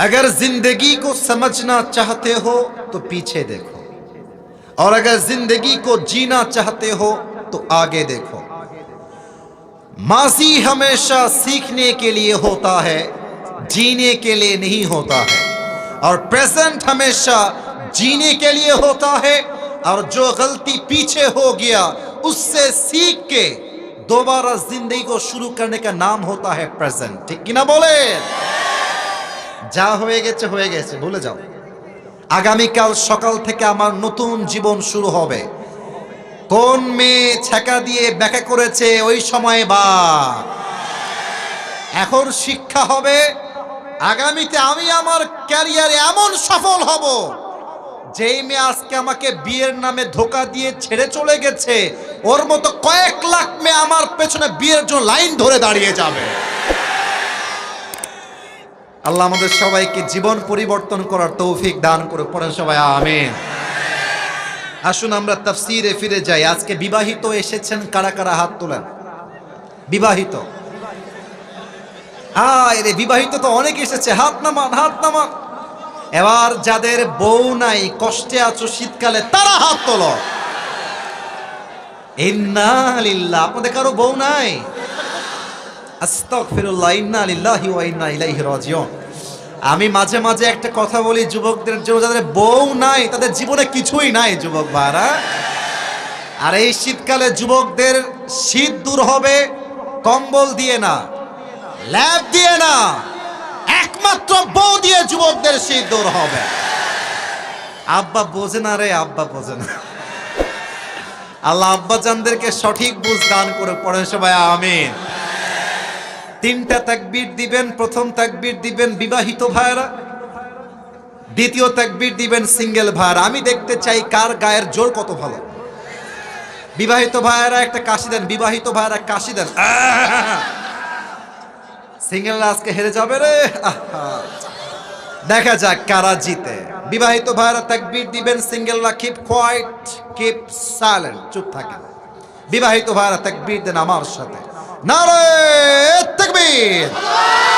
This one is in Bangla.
अगर ज़िंदगी को समझना चाहते हो तो पीछे देखो। और अगर ज़िंदगी को जीना चाहते हो तो आगे देखो। माजी हमेशा सीखने के लिए होता है, जीने के लिए नहीं होता है। और प्रेजेंट हमेशा जीने के लिए होता है, और जो गलती पीछे हो गया, उससे सीख के दोबारा ज़िंदगी को शुरू करने का नाम होता है प्रेजेंट ठीक ना बोले? যা হয়ে গেছে হয়ে গেছে, ভুলে যাও। আগামীকাল সকাল থেকে আমার নতুন জীবন শুরু হবে। কোন মেয়ে ছেকা দিয়ে ব্যাখ্যা করেছে ওই সময় বা? এখন শিক্ষা হবে, আগামীতে আমি আমার ক্যারিয়ারে এমন সফল হব, যেই মেয়ে আজকে আমাকে বিয়ের নামে ধোকা দিয়ে ছেড়ে চলে গেছে, ওর মতো কয়েক লাখ মেয়ে আমার পেছনে বিয়ের জন্য লাইন ধরে দাঁড়িয়ে যাবে। আল্লাহ আমাদের সবাইকে জীবন পরিবর্তন করার তৌফিক দান করে পড়েন সবাই, আমিন। আসুন আমরা তাফসিরে ফিরে যাই। আজকে বিবাহিত এসেছেন, কারা কারা হাত তোলেন? বিবাহিত। আয় রে, বিবাহিত তো অনেক এসেছে। হাত নামান হাত নামান। এবার যাদের বউ নাই, কষ্টে আছো শীতকালে, তারা হাত তোলো। আপনাদের কারও বউ নাই? আমি মাঝে মাঝে একটা কথা বলি যুবকদের জন্য যাদের বউ নাই, তাদের জীবনে কিছুই নাই, যুবক ভাইরা। আর এই শীতকালে যুবকদের শীত দূর হবে, কম্বল দিয়ে না, ল্যাব দিয়ে না, একমাত্র বউ দিয়ে যুবকদের শীত দূর হবে। আব্বা বোঝে না রে, আব্বা বোঝে না। আল্লাহ আব্বা জানদেরকে সঠিক বুঝ দান করে পড়ে সবাই, আমিন। তিনটা তাকবীর দিবেন, প্রথম তাকবীর দিবেন বিবাহিত ভাইরা দ্বিতীয় তাকবীর দিবেন সিঙ্গেল ভাইরা আমি দেখতে চাই কার গায়ের জোর কত ভালো। বিবাহিত ভাইয়েরা একটা কাশি দেন, বিবাহিত ভাইয়েরা কাশি দেন। সিঙ্গেল আজকে হেরে যাবে রে। দেখা যাক কারা জিতে। বিবাহিত ভাইয়েরা তাকবীর দিবেন, সিঙ্গেলরা কিপ কোয়াইট কিপ সাইলেন্ট চুপ থাকেন। বিবাহিত ভাইয়েরা তাকবীর দেন আমার সাথে। নারে তাকবীর